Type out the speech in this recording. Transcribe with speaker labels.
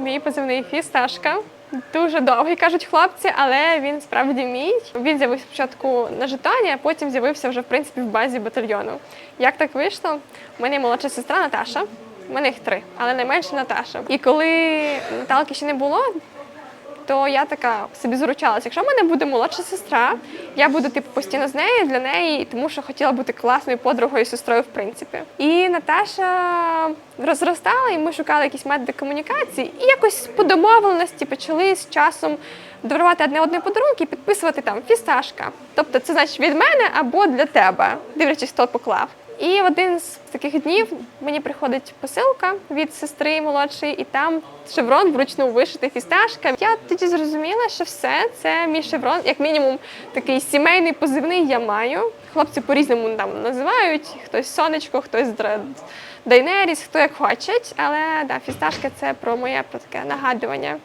Speaker 1: Мій позивний фісташка. Дуже довгий, кажуть хлопці, але він справді мій. Він з'явився спочатку на жетоні, а потім з'явився вже в принципі в базі батальйону. Як так вийшло? У мене молодша сестра Наташа. У мене їх три, але найменше Наташа. І коли Наталки ще не було, то я така собі заручалася. Якщо в мене буде молодша сестра, я буду типу постійно з нею для неї, тому що хотіла бути класною подругою сестрою, в принципі. І Наташа розростала, і ми шукали якісь методи комунікації, і якось по домовленості почали з часом дарувати одне одне подарунки і підписувати там фісташка. Тобто це значить від мене або для тебе, дивлячись, хто поклав. І в один з таких днів мені приходить посилка від сестри молодшої, і там шеврон вручну вишитий фісташка. Я тоді зрозуміла, що все це мій шеврон, як мінімум, такий сімейний позивний я маю. Хлопці по-різному там називають, хтось сонечко, хтось Дайнеріс, хто як хочуть. Але да, фісташка це про моє про таке нагадування